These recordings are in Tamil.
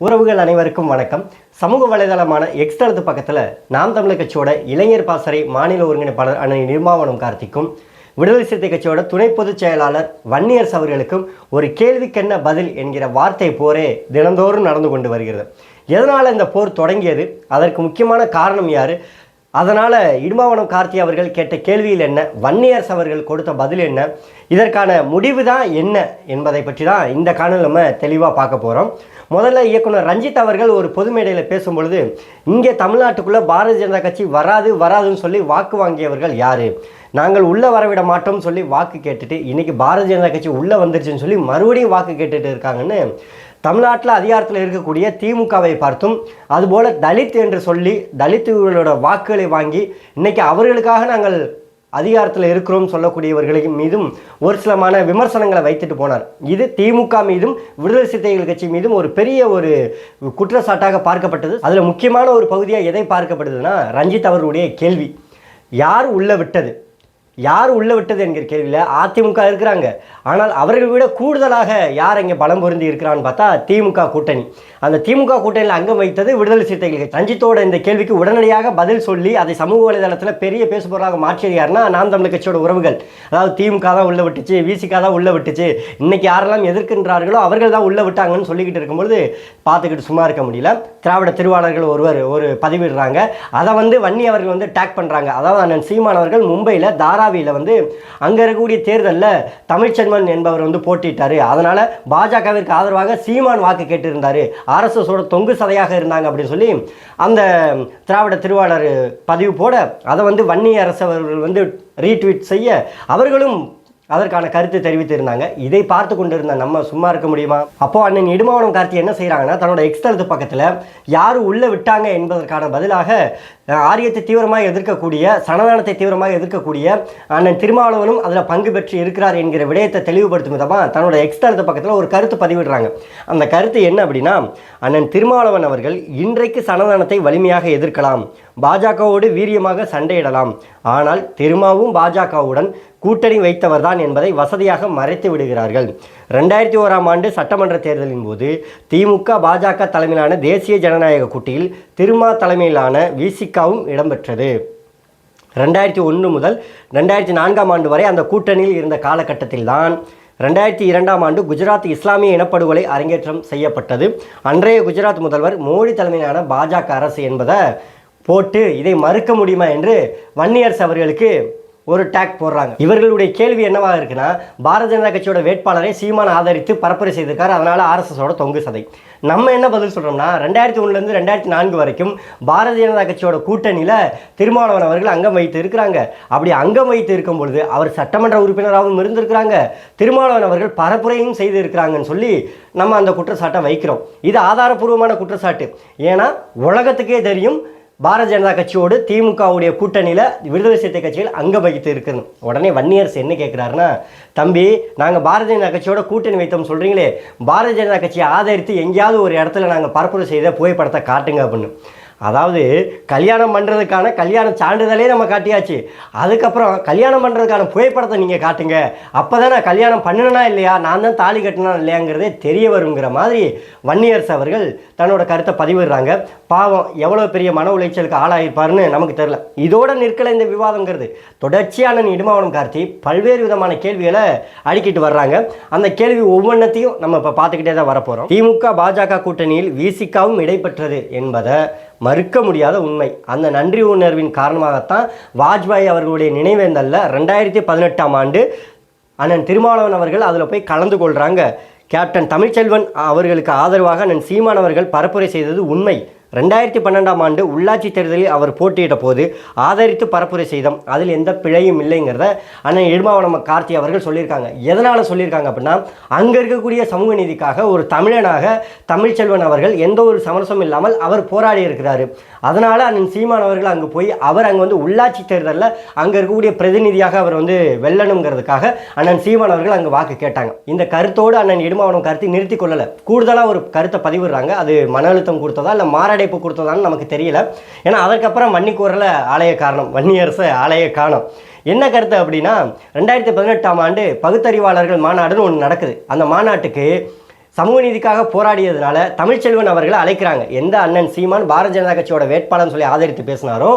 உறவுகள் அனைவருக்கும் வணக்கம். சமூக வலைதளமான எக்ஸ் தளத்து பக்கத்தில் நாம் தமிழர் கட்சியோட இளைஞர் பாசறை மாநில ஒருங்கிணைப்பாளர் அண்ணன் நிர்மாவனம் கார்த்திக்கும். விடுதலை சிறுத்தை கட்சியோட துணை பொதுச் செயலாளர் வன்னியர்ஸ் அவர்களுக்கும் ஒரு கேள்விக்கென்ன பதில் என்கிற வார்த்தை போரே தினந்தோறும் நடந்து கொண்டு வருகிறது. எதனால் இந்த போர் தொடங்கியது? அதற்கு முக்கியமான காரணம் யார்? அதனால் இடுமாவனம் கார்த்தி அவர்கள் கேட்ட கேள்வியில் என்ன? வன்னியர்ஸ் அவர்கள் கொடுத்த பதில் என்ன? இதற்கான முடிவு தான் என்ன என்பதை பற்றி தான் இந்த காணொலி நம்ம தெளிவாக பார்க்க போகிறோம் முதல்ல இயக்குனர் ரஞ்சித் அவர்கள் ஒரு பொது மேடையில் பேசும்பொழுது இங்கே தமிழ்நாட்டுக்குள்ளே பாரதிய ஜனதா கட்சி வராது வராதுன்னு சொல்லி வாக்கு வாங்கியவர்கள் யார்? நாங்கள் உள்ளே வரவிட மாட்டோம்னு சொல்லி வாக்கு கேட்டுட்டு இன்றைக்கி பாரதிய ஜனதா கட்சி உள்ளே வந்துருச்சுன்னு சொல்லி மறுபடியும் வாக்கு கேட்டுட்டு இருக்காங்கன்னு தமிழ்நாட்டில் அதிகாரத்தில் இருக்கக்கூடிய திமுகவை பார்த்தும் அதுபோல் தலித் என்று சொல்லி தலித்துகளோட வாக்குகளை வாங்கி இன்றைக்கி அவர்களுக்காக நாங்கள் அதிகாரத்தில் இருக்கிறோம் சொல்லக்கூடியவர்களின் மீதும் ஒரு சிலமான விமர்சனங்களை வைத்துட்டு போனார். இது திமுக மீதும் விடுதலை சிறுத்தைகள் கட்சி மீதும் ஒரு பெரிய ஒரு குற்றச்சாட்டாக பார்க்கப்பட்டது. அதில் முக்கியமான ஒரு பகுதியாக எதை பார்க்கப்படுதுன்னா ரஞ்சித் அவர்களுடைய கேள்வி. யார் உள்ள விட்டது? யார் உள்ள விட்டது என்கிற கேள்வியில் அதிமுக இருக்கிறாங்க. ஆனால் அவர்கள் விட கூடுதலாக யார் இங்கே பலம் பொருந்தி இருக்கிறான்னு பார்த்தா திமுக கூட்டணி. அந்த திமுக கூட்டணியில் அங்கம் வைத்தது விடுதலை சிறுத்தைகள் ரஞ்சித்தோட இந்த கேள்விக்கு உடனடியாக பதில் சொல்லி அதை சமூக வலைதளத்தில் பெரிய பேசுபொருளாக மாற்றியது யாருன்னா நாம் தமிழர் கட்சியோட உறவுகள். அதாவது திமுக தான் உள்ள விட்டுச்சு விசிக தான் உள்ள விட்டுச்சு. இன்னைக்கு யாரெல்லாம் எதிர்க்கின்றார்களோ அவர்கள் தான் உள்ள விட்டாங்கன்னு சொல்லிக்கிட்டு இருக்கும்பொழுது பார்த்துக்கிட்டு சும்மா இருக்க முடியல. திராவிட திருவாளர்கள் ஒருவர் ஒரு பதிவிடுறாங்க. அதை வந்து வன்னி அவர்கள் வந்து டேக் பண்ணுறாங்க அதாவது அண்ணன் சீமான் அவர்கள் மும்பையில் தாராவியில் வந்து அங்கே இருக்கக்கூடிய தேர்தலில் தமிழ்ச்செல்வன் என்பவர் வந்து போட்டிட்டார் அதனால் பாஜகவிற்கு ஆதரவாக சீமான் வாக்கு கேட்டிருந்தார். ஆர்எஸ்எஸோட தொங்கு சதையாக இருந்தாங்க அப்படின்னு சொல்லி அந்த திராவிட திருவாளர் பதிவு போட அதை வந்து வன்னி அரசு அவர்கள் வந்து ரீட்வீட் செய்ய அவர்களும் அதற்கான கருத்து தெரிவித்திருந்தாங்க இதை பார்த்து கொண்டிருந்த நம்ம சும்மா இருக்க முடியுமா? அப்போ அண்ணன் இடுமாவனம் கார்த்தி என்ன செய்கிறாங்கன்னா தன்னோட எக்ஸ்தலத்து பக்கத்தில் யார் உள்ளே விட்டாங்க என்பதற்கான பதிலாக ஆரியத்தை தீவிரமாக எதிர்க்கக்கூடிய சனதானத்தை தீவிரமாக எதிர்க்கக்கூடிய அண்ணன் திருமாவளவனும் அதில் பங்கு பெற்று இருக்கிறார் என்கிற விடயத்தை தெளிவுபடுத்தும் விதமாக தன்னோட எக்ஸ்தலத்து பக்கத்தில் ஒரு கருத்து பதிவிடுறாங்க. அந்த கருத்து என்ன அப்படின்னா அண்ணன் திருமாவளவன் அவர்கள் இன்றைக்கு சனதானத்தை வலிமையாக எதிர்க்கலாம். பாஜகவோடு வீரியமாக சண்டையிடலாம். ஆனால் திருமாவும் பாஜகவுடன் கூட்டணி வைத்தவர்தான் என்பதை வசதியாக மறைத்து விடுகிறார்கள். ரெண்டாயிரத்தி ஓராம் ஆண்டு சட்டமன்ற தேர்தலின் போது திமுக பாஜக தலைமையிலான தேசிய ஜனநாயக கூட்டியில் திருமா தலைமையிலான விசிகாவும் இடம்பெற்றது. ரெண்டாயிரத்தி ஒன்று முதல் ரெண்டாயிரத்தி நான்காம் ஆண்டு வரை அந்த கூட்டணியில் இருந்த காலகட்டத்தில் தான் ரெண்டாயிரத்தி இரண்டாம் ஆண்டு குஜராத் இஸ்லாமிய இனப்படுகொலை அரங்கேற்றம் செய்யப்பட்டது. அன்றைய குஜராத் முதல்வர் மோடி தலைமையிலான பாஜக அரசு என்பதை போட்டு இதை மறுக்க முடியுமா என்று வன்னியரசு அவர்களுக்கு ஒரு டேக் போடுறாங்க. இவர்களுடைய கேள்வி என்னவாக இருக்குன்னா பாரதிய ஜனதா கட்சியோட வேட்பாளரை சீமான் ஆதரித்து பரப்புரை செய்திருக்காரு. அதனால் ஆர்எஸ்எஸோட தொங்கு சதை. நம்ம என்ன பதில் சொல்கிறோம்னா ரெண்டாயிரத்தி ஒன்றுலேருந்து ரெண்டாயிரத்தி நான்கு வரைக்கும் பாரதிய ஜனதா கட்சியோட கூட்டணியில் திருமாவளவன் அவர்கள் அங்கம் வைத்து இருக்கிறாங்க. அப்படி அங்கம் வைத்து இருக்கும் பொழுது அவர் சட்டமன்ற உறுப்பினராகவும் இருந்திருக்கிறாங்க. திருமாவளவன் அவர்கள் பரப்புரையும் செய்து இருக்கிறாங்கன்னு சொல்லி நம்ம அந்த குற்றச்சாட்டை வைக்கிறோம். இது ஆதாரப்பூர்வமான குற்றச்சாட்டு. ஏன்னா உலகத்துக்கே தெரியும் பாரதிய ஜனதா கட்சியோடு திமுகவுடைய கூட்டணியில் விடுதலை சிறுத்தை கட்சிகள் அங்கே வகித்து இருக்குது உடனே வன்னியரசு என்ன கேட்குறாருன்னா தம்பி நாங்கள் பாரதிய ஜனதா கட்சியோட கூட்டணி வைத்தோம் சொல்கிறீங்களே பாரதிய ஜனதா கட்சியை ஆதரித்து எங்கேயாவது ஒரு இடத்துல நாங்கள் பரப்புரை செய்த புகைப்படத்தை காட்டுங்க அப்படின்னு. அதாவது கல்யாணம் பண்ணுறதுக்கான கல்யாண சான்றிதழே நம்ம காட்டியாச்சு. அதுக்கப்புறம் கல்யாணம் பண்ணுறதுக்கான புகைப்படத்தை நீங்கள் காட்டுங்க. அப்போ தான் நான் கல்யாணம் பண்ணணுனா இல்லையா? நான் தான் தாலி கட்டினா இல்லையாங்கிறதே தெரிய வருங்கிற மாதிரி வன்னியர்ஸ் அவர்கள் தன்னோட கருத்தை பதிவிடுறாங்க. பாவம் எவ்வளோ பெரிய மன உளைச்சலுக்கு ஆளாயிருப்பாருன்னு நமக்கு தெரில இதோட நிற்கலை இந்த விவாதங்கிறது. தொடர்ச்சியான இடுமாவனம் கார்த்தி பல்வேறு விதமான கேள்விகளை அடுக்கிட்டு வர்றாங்க. அந்த கேள்வி ஒவ்வொன்றத்தையும் நம்ம இப்போ பார்த்துக்கிட்டே தான் வரப்போகிறோம் திமுக பாஜக கூட்டணியில் விசிகாவும் இடைப்பெற்றது என்பதை மறுக்க முடியாத உண்மை. அந்த நன்றி உணர்வின் காரணமாகத்தான் வாஜ்பாய் அவர்களுடைய நினைவேந்தலில் ரெண்டாயிரத்தி பதினெட்டாம் ஆண்டு அண்ணன் திருமாவளவன் அவர்கள் அதில் போய் கலந்து கொள்கிறாங்க கேப்டன் தமிழ்ச்செல்வன் அவர்களுக்கு ஆதரவாக அண்ணன் சீமானவர்கள் பரப்புரை செய்தது உண்மை. ரெண்டாயிரத்தி பன்னெண்டாம் ஆண்டு உள்ளாட்சி தேர்தலில் அவர் போட்டியிட்ட போது ஆதரித்து பரப்புரை செய்தோம். அதில் எந்த பிழையும் இல்லைங்கிறத அண்ணன் இடுமாவனம் கார்த்தி அவர்கள் சொல்லியிருக்காங்க. எதனால் சொல்லியிருக்காங்க அப்படின்னா அங்கே இருக்கக்கூடிய சமூக நீதிக்காக ஒரு தமிழனாக தமிழ்ச்செல்வன் அவர்கள் எந்த ஒரு சமரசமும் இல்லாமல் அவர் போராடி இருக்கிறாரு. அதனால் அண்ணன் சீமான் அவர்கள் அங்கே போய் அவர் அங்கே வந்து உள்ளாட்சி தேர்தலில் அங்கே இருக்கக்கூடிய பிரதிநிதியாக அவர் வந்து வெல்லணுங்கிறதுக்காக அண்ணன் சீமான் அவர்கள் அங்கே வாக்கு கேட்டாங்க. இந்த கருத்தோடு அண்ணன் இடுமாவனம் கருத்தை நிறுத்தி கொள்ளலை. கூடுதலாக ஒரு கருத்தை பதிவிடுறாங்க. அது மன அழுத்தம் கொடுத்ததா இல்லை மாரடைப்பு கொடுத்ததான்னு நமக்கு தெரியல. ஏன்னா அதற்கப்புறம் வன்னி கூறல ஆலய காரணம் வன்னியரசு ஆலய காரணம் என்ன கருத்து அப்படின்னா ரெண்டாயிரத்தி பதினெட்டாம் ஆண்டு பகுத்தறிவாளர்கள் மாநாடுன்னு ஒன்று நடக்குது. அந்த மாநாட்டுக்கு சமூக நீதிக்காக போராடியதுனால தமிழ்ச்செல்வன் அவர்களை அழைக்கிறாங்க. எந்த அண்ணன் சீமான் பாரதிய ஜனதா கட்சியோட வேட்பாளர்னு சொல்லி ஆதரித்து பேசினாரோ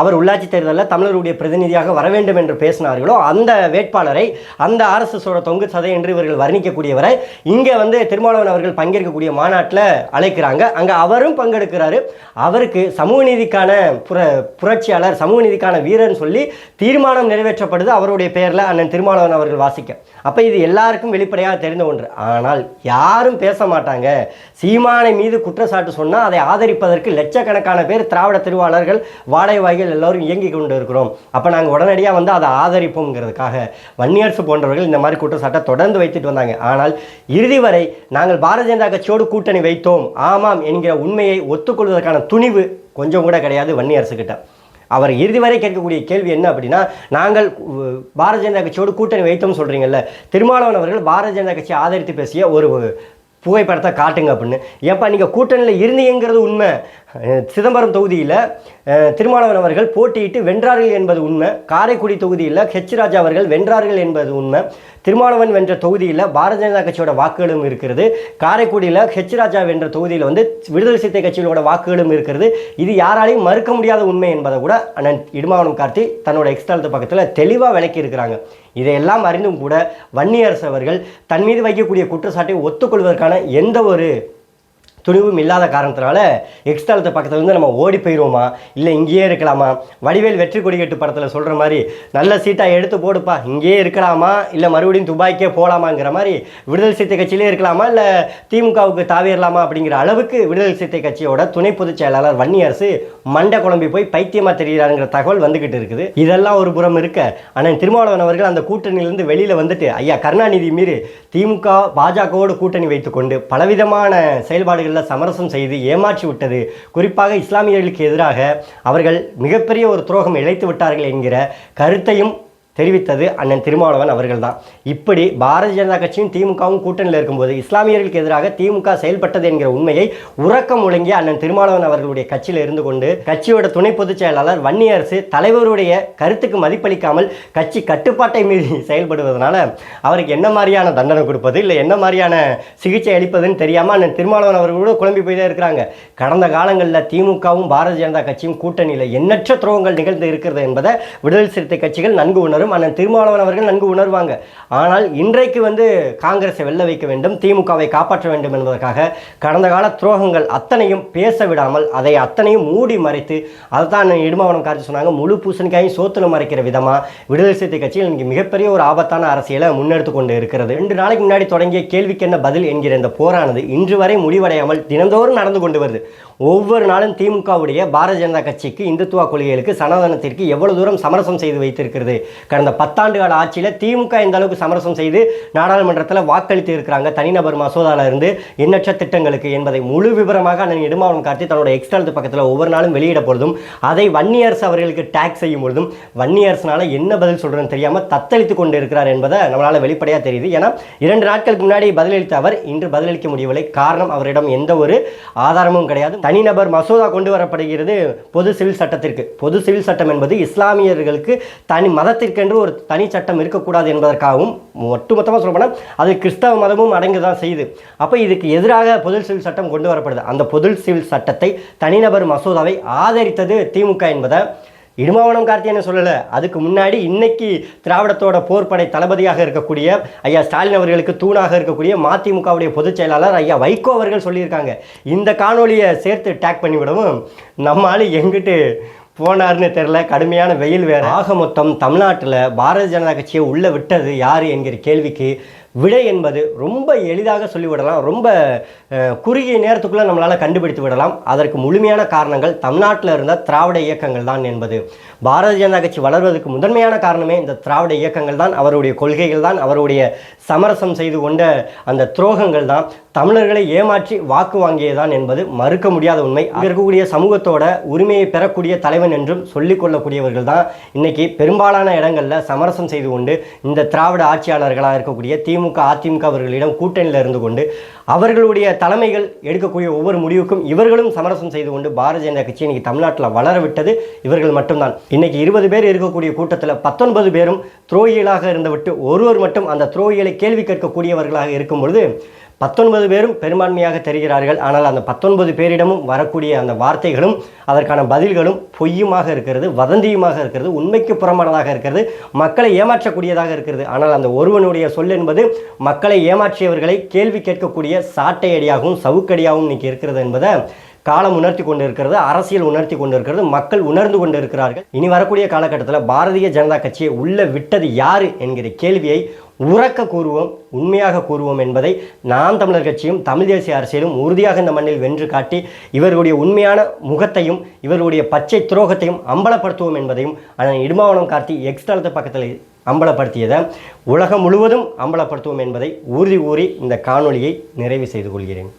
அவர் உள்ளாட்சி தேர்தலில் தமிழருடைய பிரதிநிதியாக வர வேண்டும் என்று பேசினார்களோ அந்த வேட்பாளரை அந்த ஆர்எஸ்எஸோட தொங்கு சதை என்று இவர்கள் வர்ணிக்கக்கூடியவரை இங்கே வந்து திருமாவளவன் அவர்கள் பங்கேற்கக்கூடிய மாநாட்டில் அழைக்கிறாங்க. அங்கே அவரும் பங்கெடுக்கிறாரு. அவருக்கு சமூக நீதிக்கான புர புரட்சியாளர் சமூக நீதிக்கான வீரர்னு சொல்லி தீர்மானம் நிறைவேற்றப்படுது அவருடைய பெயரில் அண்ணன் திருமாவளவன் அவர்கள் வாசிக்க. அப்போ இது எல்லாருக்கும் வெளிப்படையாக தெரிந்த ஒன்று. ஆனால் யாரும் பேச மாட்டாங்க. சீமானை மீது குற்றச்சாட்டு சொன்னால் அதை ஆதரிப்பதற்கு லட்சக்கணக்கான பேர் திராவிட திருவாளர்கள் வாடகை எல்லோரும் இயங்கி கொண்டு இருக்கிறோம் அப்போ நாங்கள் உடனடியாக வந்து அதை ஆதரிப்போங்கிறதுக்காக வன்னியரசு போன்றவர்கள் இந்த மாதிரி குற்றச்சாட்டை தொடர்ந்து வைத்துட்டு வந்தாங்க. ஆனால் இறுதி வரை நாங்கள் பாரதிய ஜனதா கட்சியோடு கூட்டணி வைத்தோம். ஆமாம் என்கிற உண்மையை ஒத்துக்கொள்வதற்கான துணிவு கொஞ்சம் கூட கிடையாது வன்னியரசு கிட்ட. அவர் இறுதி வரை கேட்கக்கூடிய கேள்வி என்ன அப்படின்னா நாங்கள் பாரதிய ஜனதா கட்சியோடு கூட்டணி வைத்தோம் சொல்கிறீங்கல்ல திருமாவளவன் அவர்கள் பாரதிய ஜனதா கட்சியை ஆதரித்து பேசிய ஒரு புகைப்படத்தை காட்டுங்க அப்படின்னு. ஏப்பா நீங்கள் கூட்டணியில் இருந்தீங்கிறது உண்மை. சிதம்பரம் தொகுதியில் அஹ், திருமாவளவன் அவர்கள் போட்டியிட்டு வென்றார்கள் என்பது உண்மை. காரைக்குடி தொகுதியில் ஹெச் ராஜா அவர்கள் வென்றார்கள் என்பது உண்மை. திருமாவளவன் வென்ற தொகுதியில் பாரதிய ஜனதா கட்சியோட வாக்குகளும் இருக்கிறது காரைக்குடியில் ஹெச் ராஜா வென்ற தொகுதியில் வந்து விடுதலை சிறுத்தை கட்சிகளோட வாக்குகளும் இருக்கிறது இது யாராலையும் மறுக்க முடியாத உண்மை என்பதை கூட அண்ணன் இடுமாவனம் கார்த்தி தன்னோட எக்ஸ்டாலத்து பக்கத்தில் தெளிவாக விளக்கி இருக்கிறாங்க. இதையெல்லாம் அறிந்தும் கூட வன்னியரசு அவர்கள் தன் மீது வைக்கக்கூடிய குற்றச்சாட்டை ஒத்துக்கொள்வதற்கான எந்த ஒரு துணிவும் இல்லாத காரணத்தினால எக்ஸ்டாலத்து பக்கத்தில் இருந்து நம்ம ஓடி போயிடுவோமா இல்லை இங்கேயே இருக்கலாமா? வடிவேல் வெற்றி கொடிக்கட்டு படத்தில் சொல்கிற மாதிரி நல்ல சீட்டாக எடுத்து போடுப்பா. இங்கேயே இருக்கலாமா? இல்லை மறுபடியும் துபாய்க்கே போகலாமாங்கிற மாதிரி விடுதலை சிறுத்தை கட்சியிலே இருக்கலாமா? இல்லை திமுகவுக்கு தாவேறலாமா அப்படிங்கிற அளவுக்கு விடுதலை சிறுத்தை கட்சியோட துணை பொதுச் செயலாளர் வன்னியரசு மண்டை குழம்பி போய் பைத்தியமாக தெரிகிறாருங்கிற தகவல் வந்துக்கிட்டு இருக்குது. இதெல்லாம் ஒரு புறம் இருக்க. ஆனால் திருமாவளவன் அவர்கள் அந்த கூட்டணியிலிருந்து வெளியில் வந்துட்டு ஐயா கருணாநிதி மீறி திமுக பாஜகவோடு கூட்டணி வைத்துக்கொண்டு பலவிதமான செயல்பாடுகள் செயல்பாடுகளில் சமரசம் செய்து ஏமாற்றி விட்டது. குறிப்பாக இஸ்லாமியர்களுக்கு எதிராக அவர்கள் மிகப்பெரிய ஒரு துரோகம் இழைத்து விட்டார்கள் என்கிற கருத்தையும் தெரிவித்தது அண்ணன் திருமாவளவன் அவர்கள் தான் இப்படி பாரதிய ஜனதா கட்சியும் திமுகவும் கூட்டணியில் இருக்கும்போது இஸ்லாமியர்களுக்கு எதிராக திமுக செயல்பட்டது என்கிற உண்மையை உறக்கம் முழங்கிய அண்ணன் திருமாவளவன் அவர்களுடைய கட்சியில் இருந்து கொண்டு கட்சியோட துணை பொதுச் செயலாளர் வன்னியரசு தலைவருடைய கருத்துக்கு மதிப்பளிக்காமல் கட்சி கட்டுப்பாட்டை மீறி செயல்படுவதனால அவருக்கு என்ன மாதிரியான தண்டனை கொடுப்பது இல்லை என்ன மாதிரியான சிகிச்சை அளிப்பதுன்னு தெரியாமல் அண்ணன் திருமாவளவன் அவர்களோட குழம்பி போய் தான் இருக்கிறாங்க. கடந்த காலங்களில் திமுகவும் பாரதிய ஜனதா கட்சியும் கூட்டணியில் எண்ணற்ற துரோகங்கள் நிகழ்ந்து இருக்கிறது என்பதை விடுதலை சிறுத்தை கட்சிகள் நன்கு உணரும் அண்ணன் திருமாவளவன் அவர்கள் நன்கு உணர்வாங்க. ஆனால் இன்றைக்கு வந்து காங்கிரஸை வெல்ல வைக்க வேண்டும் திமுகவை காப்பாற்ற வேண்டும் என்பதற்காக கடந்த கால துரோகங்கள் அத்தனையும் பேச விடாமல் அதை அத்தனையும் மூடி மறைத்து அதை தான் இடுமாவனம் காட்சி சொன்னாங்க முழு பூசணிக்காயும் சோத்துல மறைக்கிற விதமாக விடுதலை சிறுத்தை கட்சியில் இன்றைக்கு மிகப்பெரிய ஒரு ஆபத்தான அரசியலை முன்னெடுத்து கொண்டு இருக்கிறது. ரெண்டு நாளைக்கு முன்னாடி தொடங்கிய கேள்விக்கு என்ன பதில் என்கிற இந்த போரானது இன்று வரை முடிவடையாமல் தினந்தோறும் நடந்து கொண்டு வருது. ஒவ்வொரு நாளும் திமுகவுடைய பாரதிய ஜனதா கட்சிக்கு இந்துத்துவ கொள்கைகளுக்கு சனாதனத்திற்கு எவ்வளவு தூரம் சமரசம் செய்து வைத்திருக்கிறது? கடந்த பத்தாண்டு கால ஆட்சியில் திமுக இந்த அளவுக்கு சமரசம் செய்து நாடாளுமன்றத்தில் வாக்களித்து இருக்கிறாங்க? தனிநபர் மசோதாவில் இருந்து எண்ணற்ற திட்டங்களுக்கு என்பதை முழு விவரமாக அண்ணன் இடுமாவனம் காட்டி தன்னோட எக்ஸ்டாலத்து பக்கத்தில் ஒவ்வொரு நாளும் வெளியிட பொழுதும் அதை வன்னியரசு அவர்களுக்கு டேக்ஸ் செய்யும் பொழுதும் வன்னியரசனால என்ன பதில் சொல்கிறேன்னு தெரியாமல் தத்தளித்து கொண்டு இருக்கிறார் என்பதை நம்மளால் வெளிப்படையாக தெரியுது. ஏன்னா இரண்டு நாட்களுக்கு முன்னாடி பதிலளித்த அவர் இன்று பதிலளிக்க முடியவில்லை. காரணம் அவரிடம் எந்த ஒரு ஆதாரமும் கிடையாது. தனிநபர் மசோதா கொண்டு வரப்படுகிறது பொது சிவில் சட்டத்திற்கு. பொது சிவில் சட்டம் என்பது இஸ்லாமியர்களுக்கு தனி மதத்திற்கென்று ஒரு தனி சட்டம் இருக்கக்கூடாது என்பதற்காகவும் ஒட்டுமொத்தமாக சொல்லப்போனால் அது கிறிஸ்தவ மதமும் அடங்கு தான் செய்யுது அப்போ இதுக்கு எதிராக பொது சிவில் சட்டம் கொண்டு வரப்படுது. அந்த பொது சிவில் சட்டத்தை தனிநபர் மசோதாவை ஆதரித்தது திமுக என்பதை இடுமாவனம் கார்த்தியனை சொல்லலை? அதுக்கு முன்னாடி இன்னைக்கு திராவிடத்தோட போர்ப்படை தளபதியாக இருக்கக்கூடிய ஐயா ஸ்டாலின் அவர்களுக்கு தூணாக இருக்கக்கூடிய மதிமுகவுடைய பொதுச் செயலாளர் ஐயா வைகோ அவர்கள் சொல்லியிருக்காங்க. இந்த காணொலியை சேர்த்து டேக் பண்ணிவிடவும் நம்மால் எங்கிட்டு போனார்னு தெரில கடுமையான வெயில் வேறு. ஆக மொத்தம் தமிழ்நாட்டில் பாரதிய ஜனதா கட்சியை உள்ளே விட்டது யார் என்கிற கேள்விக்கு விடை என்பது ரொம்ப எளிதாக சொல்லிவிடலாம். ரொம்ப குறுகிய நேரத்துக்குள்ளே நம்மளால் கண்டுபிடித்து விடலாம். அதற்கு முழுமையான காரணங்கள் தமிழ்நாட்டில் இருந்த திராவிட இயக்கங்கள் தான் என்பது. பாரதிய ஜனதா கட்சி வளர்வதற்கு முதன்மையான காரணமே இந்த திராவிட இயக்கங்கள் தான். அவருடைய கொள்கைகள் தான். அவருடைய சமரசம் செய்து கொண்ட அந்த துரோகங்கள் தான். தமிழர்களை ஏமாற்றி வாக்கு வாங்கியதான் என்பது மறுக்க முடியாத உண்மை. அங்கே இருக்கக்கூடிய சமூகத்தோட உரிமையை பெறக்கூடிய தலைவன் என்றும் சொல்லிக் கொள்ளக்கூடியவர்கள் தான். இன்னைக்கு பெரும்பாலான இடங்களில் சமரசம் செய்து கொண்டு இந்த திராவிட ஆட்சியாளர்களாக இருக்கக்கூடிய திமுக அதிமுக அவர்களிடம் கூட்டணியில் இருந்து கொண்டு அவர்களுடைய தலைமைகள் எடுக்கக்கூடிய ஒவ்வொரு முடிவுக்கும் இவர்களும் சமரசம் செய்து கொண்டு பாரதிய ஜனதா கட்சி இன்னைக்கு தமிழ்நாட்டில் வளர விட்டது இவர்கள் மட்டும்தான். இன்னைக்கு இருபது பேர் இருக்கக்கூடிய கூட்டத்தில் பத்தொன்பது பேரும் துரோகிகளாக இருந்துவிட்டு ஒருவர் மட்டும் அந்த துரோகிகளை கேள்வி கேட்கக்கூடியவர்களாக இருக்கும் பொழுது பத்தொன்பது பேரும் பெரும்பான்மையாக தெரிகிறார்கள். ஆனால் அந்த பத்தொன்பது பேரிடமும் வரக்கூடிய அந்த வார்த்தைகளும் அதற்கான பதில்களும் பொய்யுமாக இருக்கிறது வதந்தியுமாக இருக்கிறது உண்மைக்கு புறமானதாக இருக்கிறது மக்களை ஏமாற்றக்கூடியதாக இருக்கிறது. ஆனால் அந்த ஒருவனுடைய சொல் என்பது மக்களை ஏமாற்றியவர்களை கேள்வி கேட்கக்கூடிய சாட்டை அடியாகவும் சவுக்கடியாகவும் இன்னைக்கு இருக்கிறது என்பதை காலம் உணர்த்தி கொண்டு இருக்கிறது அரசியல் உணர்த்தி கொண்டு இருக்கிறது மக்கள் உணர்ந்து கொண்டு இருக்கிறார்கள் இனி வரக்கூடிய காலகட்டத்தில் பாரதிய ஜனதா கட்சியை உள்ள விட்டது யாரு என்கிற கேள்வியை உறக்க கூறுவோம் உண்மையாக கூறுவோம் என்பதை நாம் தமிழர் கட்சியும் தமிழ் தேசிய அரசியலும் உறுதியாக இந்த மண்ணில் வென்று காட்டி இவர்களுடைய உண்மையான முகத்தையும் இவர்களுடைய பச்சை துரோகத்தையும் அம்பலப்படுத்துவோம் என்பதையும் அதன் இடுமாவனம் கார்த்தி எக்ஸ்தளத்து பக்கத்தில் அம்பலப்படுத்தியதை உலகம் முழுவதும் அம்பலப்படுத்துவோம் என்பதை உறுதி கூறி இந்த காணொலியை நிறைவு செய்து கொள்கிறேன்.